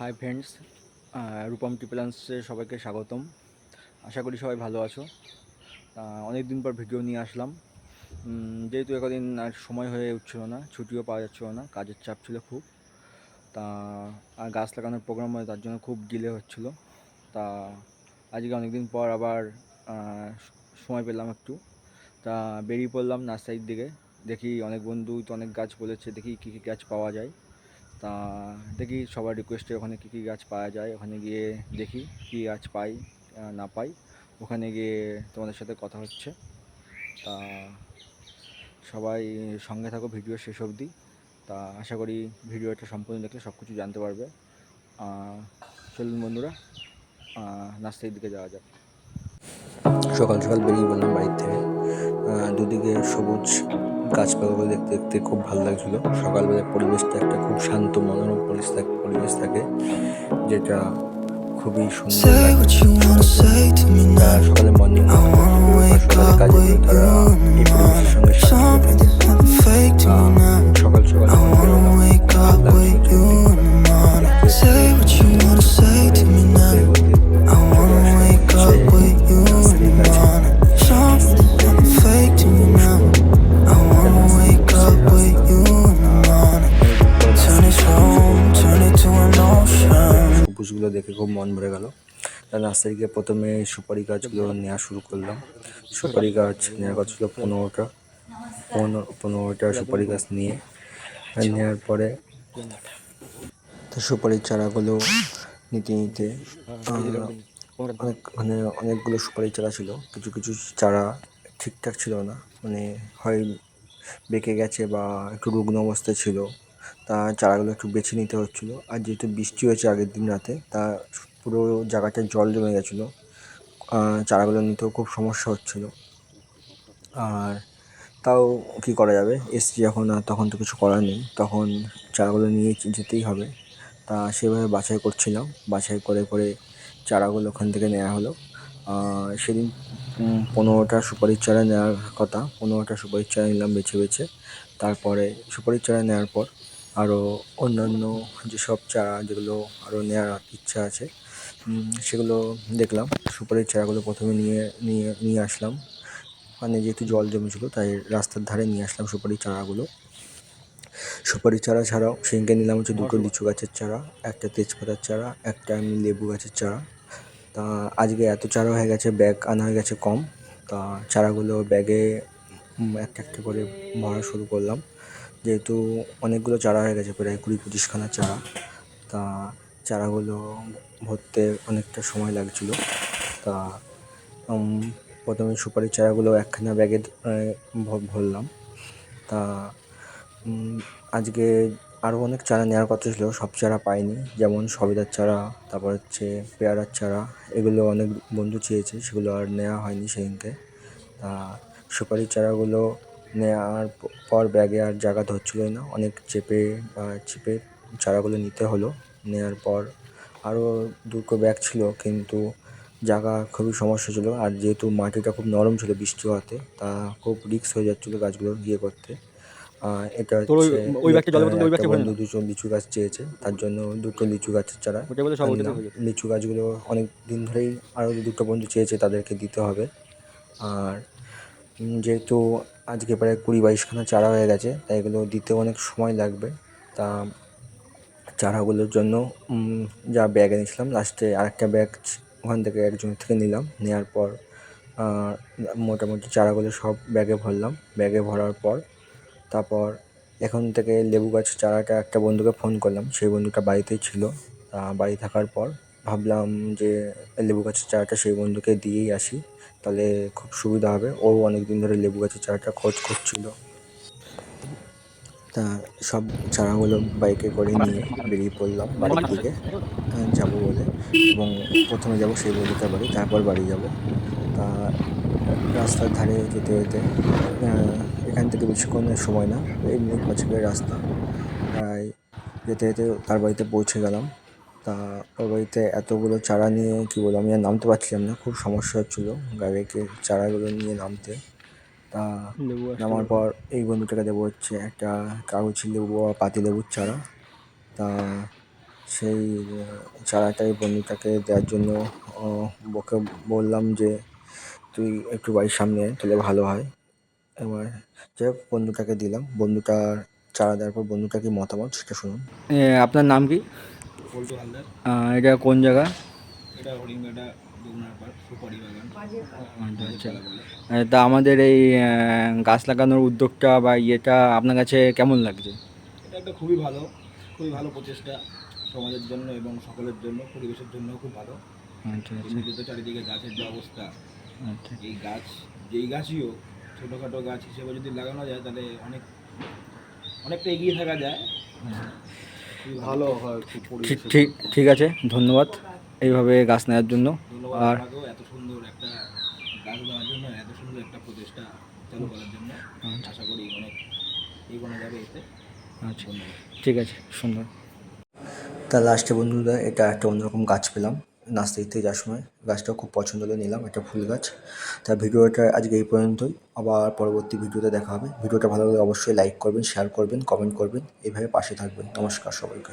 Hi friends Rupam ট্রিপেলান্সে সবাইকে স্বাগতম। আশা করি সবাই ভালো আছো। অনেক দিন পর ভিডিও নিয়ে আসলাম। যেহেতু একদিন আর সময় হয়ে উঠছিল না, ছুটিও পাওয়া যাচ্ছিল না, কাজের চাপ ছিল খুব। তা, আর গাছ লাগানোর প্রোগ্রাম হয়, তার জন্য খুব ডিলে হচ্ছিল। তা, আজকে অনেক দিন পর আবার সময় পেলাম একটু। তা, বেরিয়ে পড়লাম নার্সারির দিকে। দেখি অনেক বন্ধু তো অনেক গাছ বলেছে, দেখি কী কী গাছ পাওয়া যায়। তা দেখি সবার রিকোয়েস্টে ওখানে কী কী গাছ পাওয়া যায়। ওখানে গিয়ে দেখি কী গাছ পাই না পাই। ওখানে গিয়ে তোমাদের সাথে কথা হচ্ছে। তা সবাই সঙ্গে থাকো, ভিডিও শেষ অবধি। তা আশা করি ভিডিওটা সম্পূর্ণ দেখলে সব কিছু জানতে পারবে। চলুন বন্ধুরা নার্সারির দিকে যাওয়া যাক। সকাল সকাল বেরিয়ে পড়লাম বাড়ির থেকে। দুদিকে সবুজ গাছপালাগুলো দেখতে দেখতে খুব ভালো লাগছিল। সকালবেলার পরিবেশটা একটা খুব শান্ত মনোরম পরিবেশ থাকে পরিবেশ থাকে যেটা খুবই সুন্দর. সকালে মর্নিং কাজে তারা এই পরিবেশের সঙ্গে নার্সারি গিয়ে প্রথমে সুপারি গাছগুলো নেওয়া শুরু করলাম। সুপারি গাছ নেওয়ার কথা ছিল পনেরোটা। পনেরো পনেরোটা সুপারি গাছ নিয়ে নেওয়ার পরে তো সুপারির চারাগুলো নিতে নিতে অনেক মানে অনেকগুলো সুপারি চারা ছিল। কিছু কিছু চারা ঠিকঠাক ছিল না। মানে হয় বেঁকে গেছে বা একটু রুগ্ন অবস্থায় ছিল তা চারাগুলো একটু বেছে নিতে হচ্ছিল। আর যেহেতু বৃষ্টি হয়েছে আগের দিন রাতে তা পুরো জায়গাটায় জল জমে গেছিল। চারাগুলো নিতেও খুব সমস্যা হচ্ছিল। আর তাও কী করা যাবে? এসছি যখন আর তখন তো কিছু করার নেই। তখন চারাগুলো নিয়ে যেতেই হবে। তা সেভাবে বাছাই করছিলাম। বাছাই করে করে চারাগুলো ওখান থেকে নেওয়া হলো। সেদিন পনেরোটা সুপারির চারা নেওয়ার কথা। পনেরোটা সুপারির চারা নিলাম বেছে বেছে। তারপরে সুপারির চারা নেওয়ার পর আরও অন্যান্য যেসব চারা যেগুলো আরও নেওয়ার ইচ্ছা আছে সেগুলো দেখলাম। সুপারির চারাগুলো প্রথমে নিয়ে নিয়ে নিয়ে আসলাম। মানে যেহেতু জল জমেছিলো, তাই রাস্তার ধারে নিয়ে আসলাম সুপারির চারাগুলো। সুপারির চারা ছাড়াও সেদিনকে নিলাম হচ্ছে দুটো লিচু গাছের চারা, একটা তেজপাতার চারা, একটা এমনি লেবু গাছের চারা। তা আজকে এত চারা হয়ে গেছে, ব্যাগ আনা হয়ে গেছে কম। তা চারাগুলো ব্যাগে একটা একটা করে ভরা শুরু করলাম। যেহেতু অনেকগুলো চারা হয়ে গেছে, প্রায় কুড়ি পঁচিশখানা চারা। তা চারাগুলো ভরতে অনেকটা সময় লাগছিল। তা প্রথমে সুপারির চারাগুলো একখানা ব্যাগে ভরলাম। তা আজকে আরও অনেক চারা নেওয়ার কথা ছিল, সব চারা পাইনি। যেমন সবেদার চারা, তারপর হচ্ছে পেয়ারার চারা, এগুলো অনেক বন্ধু চেয়েছে, সেগুলো আর নেওয়া হয়নি সেদিনকে। তা সুপারির চারাগুলো নেওয়ার পর ব্যাগে আর জায়গা ধরছিলোই না। অনেক চেপে বা চেপে চারাগুলো নিতে হলো। নেওয়ার পর আরও দুটো ব্যাগ ছিল কিন্তু জায়গা খুবই সমস্যা ছিল। আর যেহেতু মাটিটা খুব নরম ছিল বৃষ্টি হওয়াতে তা খুব রিক্স হয়ে যাচ্ছিল গাছগুলো ইয়ে করতে। এটা ওই- ব্যাগটা জলের বোতল ওই ব্যাগটা ভরে দুটো লিচু গাছ চেয়েছে। তার জন্য দুটো লিচু গাছের চারা। লিচু গাছগুলো অনেক দিন ধরেই আরও দুটো বন্ধু চেয়েছে তাদেরকে দিতে হবে। আর যেহেতু আজকে প্রায় কুড়ি বাইশখানা চারা হয়ে গেছে, তাই এগুলো দিতে অনেক সময় লাগবে। তা চারাগুলোর জন্য যা ব্যাগ এনেছিলাম লাস্টে আরেকটা ব্যাগ ওখান থেকে একজন থেকে নিলাম। নেওয়ার পর মোটামুটি চারাগুলো সব ব্যাগে ভরলাম। ব্যাগে ভরার পর, তারপর এখান থেকে লেবু গাছের চারাটা একটা বন্ধুকে ফোন করলাম। সেই বন্ধুটা বাড়িতেই ছিল। তা বাড়ি থাকার পর ভাবলাম যে লেবু গাছের চারাটা সেই বন্ধুকে দিয়েই আসি, তাহলে খুব সুবিধা হবে। ও অনেক দিন ধরে লেবু গাছের চারাটা খোঁজ করছিল। তা সব চারাগুলো বাইকে করে নিয়ে বেরিয়ে পড়লাম বাড়ির দিকে যাব বলে। এবং প্রথমে যাব সেই বন্ধুটার বাড়ি, তারপর বাড়ি যাব। তা রাস্তার ধারে যেতে যেতে এখান থেকে বেশিক্ষণের সময় না এই মিনিট পাঁচেকের রাস্তা। প্রায় যেতে যেতে তার বাড়িতে পৌঁছে গেলাম। তা ওর বাড়িতে এতগুলো চারা নিয়ে কী বলব আমি আর নামতে পারছিলাম না খুব সমস্যা হচ্ছিল গাড়িকে চারাগুলো নিয়ে নামতে। তা নামার পর এই বন্ধুটাকে দেবো হচ্ছে একটা কাগজ লেবু বা পাতি লেবুর চারা। তা সেই চারাটাই বন্ধুটাকে দেওয়ার জন্য ওকে বললাম যে তুই একটু বাড়ির সামনে তাহলে ভালো হয়। এবার যাই হোক বন্ধুটাকে দিলাম। বন্ধুটার চারা দেওয়ার পর বন্ধুটার কি মতামত সেটা শুনুন। আপনার নাম কি? এটা কোন জায়গা? এটা হরিঙ্গাটা আচ্ছা তা আমাদের এই গাছ লাগানোর উদ্যোগটা বা ইয়েটা আপনার কাছে কেমন লাগছে? এটা একটা খুবই ভালো খুবই ভালো প্রচেষ্টা সমাজের জন্য এবং সকলের জন্য পরিবেশের জন্য খুব ভালো। আচ্ছা আচ্ছা। তো চারিদিকে গাছের যে অবস্থা আচ্ছা। এই গাছ যেই গাছই হোক ছোটোখাটো গাছ হিসেবে যদি লাগানো যায় তাহলে অনেক অনেকটা এগিয়ে থাকা যায়। ভালো হয় ঠিক ঠিক ঠিক আছে ধন্যবাদ। এইভাবে গাছ নেওয়ার জন্য। আর এত সুন্দর একটা গাছ দেওয়ার জন্য এত সুন্দর একটা প্রচেষ্টা চালু করার জন্য। আশা করি অনেক এগোনো যাবে এতে। আচ্ছা। ঠিক আছে সুন্দর। তা লাস্টে বন্ধুরা এটা একটা অন্যরকম গাছ পেলাম। নার্সারি দেখতে যাওয়ার সময় গাছটা খুব পছন্দ হলে, নিলাম একটা ফুল গাছ। তা ভিডিওটা আজকে এই পর্যন্তই। আবার পরবর্তী ভিডিওতে দেখা হবে। ভিডিওটা ভালো লাগলে অবশ্যই লাইক করবেন শেয়ার করবেন কমেন্ট করবেন। এইভাবে পাশে থাকবেন। নমস্কার সবাইকে।